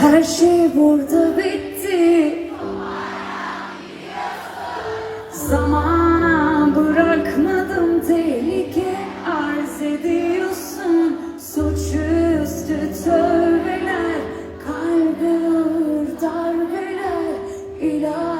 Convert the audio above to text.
Her şey burada bitti. Zamana bırakmadım tehlike. Arz ediyorsun Suçüstü tövbeler. Kalbe ağır darbeler. İlaç